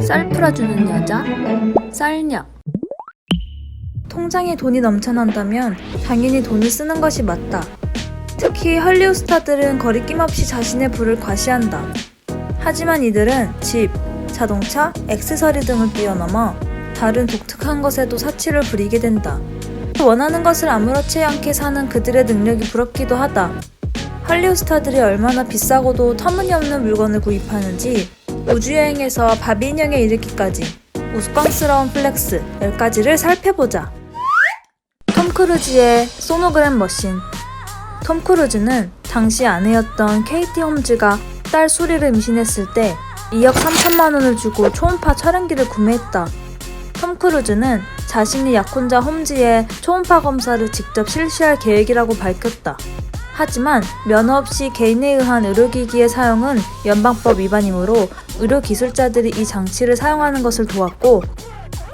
쌀 풀어주는 여자 쌀녀 통장에 돈이 넘쳐난다면 당연히 돈을 쓰는 것이 맞다. 특히 헐리우드 스타들은 거리낌 없이 자신의 부를 과시한다. 하지만 이들은 집, 자동차, 액세서리 등을 뛰어넘어 다른 독특한 것에도 사치를 부리게 된다. 원하는 것을 아무렇지 않게 사는 그들의 능력이 부럽기도 하다. 헐리우드 스타들이 얼마나 비싸고도 터무니없는 물건을 구입하는지 우주여행에서 바비 인형에 이르기까지 우스꽝스러운 플렉스 10가지를 살펴보자. 톰 크루즈의 소노그램 머신. 톰 크루즈는 당시 아내였던 케이티 홈즈가 딸 수리를 임신했을 때 2억 3천만 원을 주고 초음파 촬영기를 구매했다. 톰 크루즈는 자신이 약혼자 홈즈의 초음파 검사를 직접 실시할 계획이라고 밝혔다. 하지만 면허 없이 개인에 의한 의료기기의 사용은 연방법 위반이므로 의료기술자들이 이 장치를 사용하는 것을 도왔고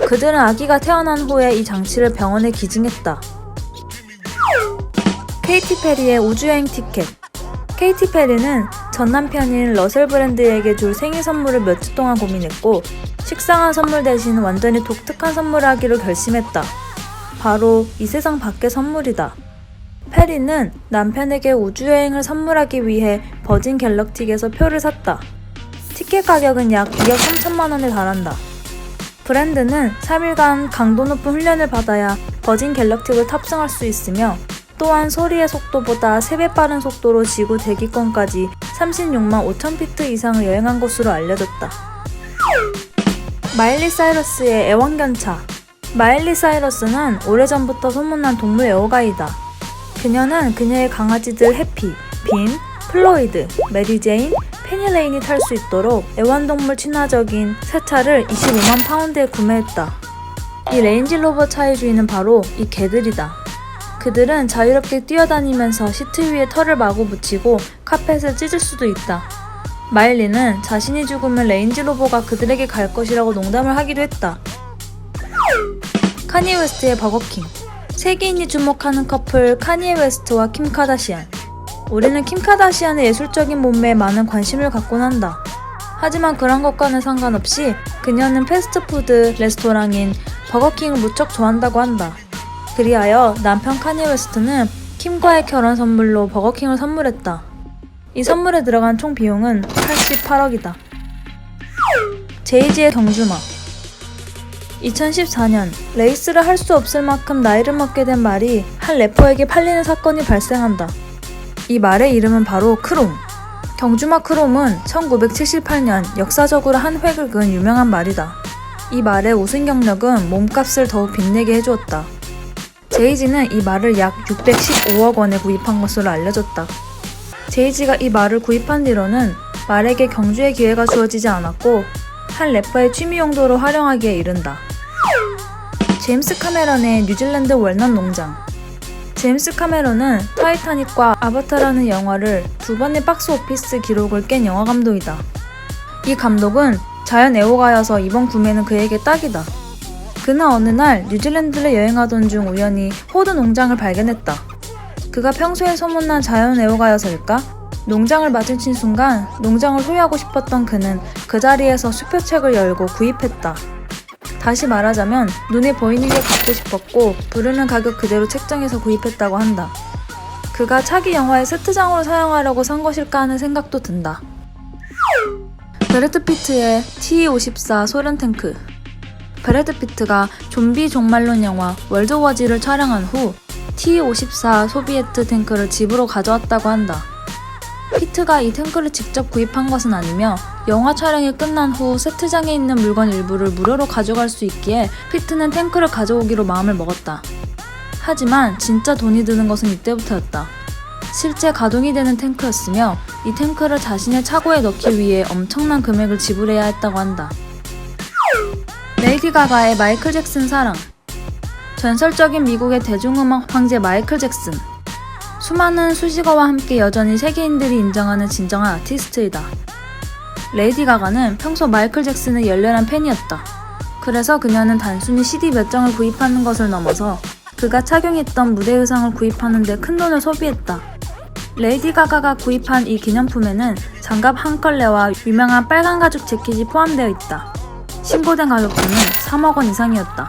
그들은 아기가 태어난 후에 이 장치를 병원에 기증했다. 케이티 페리의 우주여행 티켓 케이티 페리는 전 남편인 러셀 브랜드에게 줄 생일 선물을 몇 주 동안 고민했고 식상한 선물 대신 완전히 독특한 선물을 하기로 결심했다. 바로 이 세상 밖의 선물이다. 페리는 남편에게 우주여행을 선물하기 위해 버진 갤럭틱에서 표를 샀다. 티켓 가격은 약 2억 3천만 원에 달한다. 브랜드는 3일간 강도 높은 훈련을 받아야 버진 갤럭틱을 탑승할 수 있으며 또한 소리의 속도보다 3배 빠른 속도로 지구 대기권까지 36만 5천 피트 이상을 여행한 것으로 알려졌다. 마일리 사이러스의 애완견차 마일리 사이러스는 오래전부터 소문난 동물 애호가이다. 그녀는 그녀의 강아지들 해피, 빈, 플로이드, 메리제인, 페니레인이 탈 수 있도록 애완동물 친화적인 새 차를 25만 파운드에 구매했다. 이 레인지 로버 차의 주인은 바로 이 개들이다. 그들은 자유롭게 뛰어다니면서 시트 위에 털을 마구 붙이고 카펫을 찢을 수도 있다. 마일리는 자신이 죽으면 레인지 로버가 그들에게 갈 것이라고 농담을 하기도 했다. 카니 웨스트의 버거킹 세계인이 주목하는 커플 카니에 웨스트와 킴 카다시안. 우리는 킴 카다시안의 예술적인 몸매에 많은 관심을 갖곤 한다. 하지만 그런 것과는 상관없이 그녀는 패스트푸드 레스토랑인 버거킹을 무척 좋아한다고 한다. 그리하여 남편 카니 웨스트는 킴과의 결혼 선물로 버거킹을 선물했다. 이 선물에 들어간 총 비용은 88억이다. 제이지의 경주마 2014년 레이스를 할 수 없을 만큼 나이를 먹게 된 말이 한 래퍼에게 팔리는 사건이 발생한다. 이 말의 이름은 바로 크롬. 경주마 크롬은 1978년 역사적으로 한 획을 그은 유명한 말이다. 이 말의 우승 경력은 몸값을 더욱 빛내게 해주었다. 제이지는 이 말을 약 615억 원에 구입한 것으로 알려졌다. 제이지가 이 말을 구입한 뒤로는 말에게 경주의 기회가 주어지지 않았고 한 래퍼의 취미 용도로 활용하기에 이른다. 제임스 카메런의 뉴질랜드 월넛 농장. 제임스 카메론은 타이타닉과 아바타라는 영화를 두 번의 박스 오피스 기록을 깬 영화 감독이다. 이 감독은 자연 애호가여서 이번 구매는 그에게 딱이다. 그나 어느 날 뉴질랜드를 여행하던 중 우연히 호두 농장을 발견했다. 그가 평소에 소문난 자연 애호가여서일까? 농장을 마주친 순간 농장을 소유하고 싶었던 그는 그 자리에서 수표책을 열고 구입했다. 다시 말하자면 눈에 보이는 게 갖고 싶었고 부르는 가격 그대로 책정해서 구입했다고 한다. 그가 차기 영화의 세트장으로 사용하려고 산 것일까 하는 생각도 든다. 브래드 피트의 T-54 소련 탱크 브래드 피트가 좀비 종말론 영화 월드워지를 촬영한 후 T-54 소비에트 탱크를 집으로 가져왔다고 한다. 피트가 이 탱크를 직접 구입한 것은 아니며 영화 촬영이 끝난 후 세트장에 있는 물건 일부를 무료로 가져갈 수 있기에 피트는 탱크를 가져오기로 마음을 먹었다. 하지만 진짜 돈이 드는 것은 이때부터였다. 실제 가동이 되는 탱크였으며 이 탱크를 자신의 차고에 넣기 위해 엄청난 금액을 지불해야 했다고 한다. 레이디 가가의 마이클 잭슨 사랑 전설적인 미국의 대중음악 황제 마이클 잭슨 수많은 수식어와 함께 여전히 세계인들이 인정하는 진정한 아티스트이다. 레이디 가가는 평소 마이클 잭슨의 열렬한 팬이었다. 그래서 그녀는 단순히 CD 몇 장을 구입하는 것을 넘어서 그가 착용했던 무대 의상을 구입하는 데 큰 돈을 소비했다. 레이디 가가가 구입한 이 기념품에는 장갑 한 컬레와 유명한 빨간 가죽 재킷이 포함되어 있다. 신고된 가격수는 3억 원 이상이었다.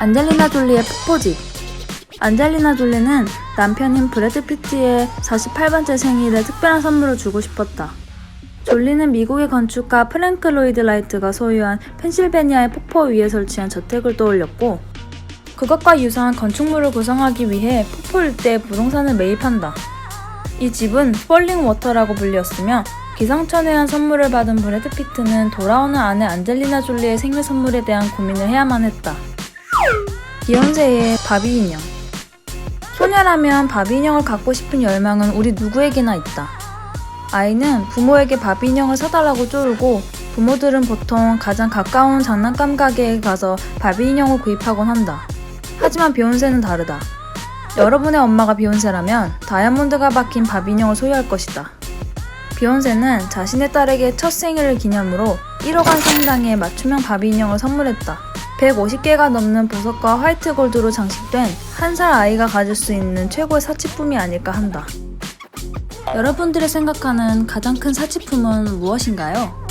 안젤리나 졸리의 폭포집 안젤리나 졸리는 남편인 브래드 피트의 48번째 생일에 특별한 선물을 주고 싶었다. 졸리는 미국의 건축가 프랭크 로이드 라이트가 소유한 펜실베니아의 폭포 위에 설치한 저택을 떠올렸고 그것과 유사한 건축물을 구성하기 위해 폭포 일대에 부동산을 매입한다. 이 집은 폴링 워터라고 불렸으며 기상천외한 선물을 받은 브래드 피트는 돌아오는 아내 안젤리나 졸리의 생일 선물에 대한 고민을 해야만 했다. 비욘세의 바비 인형 소녀라면 바비 인형을 갖고 싶은 열망은 우리 누구에게나 있다. 아이는 부모에게 바비 인형을 사달라고 쪼르고 부모들은 보통 가장 가까운 장난감 가게에 가서 바비 인형을 구입하곤 한다. 하지만 비욘세는 다르다. 여러분의 엄마가 비욘세라면 다이아몬드가 박힌 바비 인형을 소유할 것이다. 비욘세는 자신의 딸에게 첫 생일을 기념으로 1억 원 상당의 맞춤형 바비 인형을 선물했다. 150개가 넘는 보석과 화이트 골드로 장식된 한 살 아이가 가질 수 있는 최고의 사치품이 아닐까 한다. 여러분들이 생각하는 가장 큰 사치품은 무엇인가요?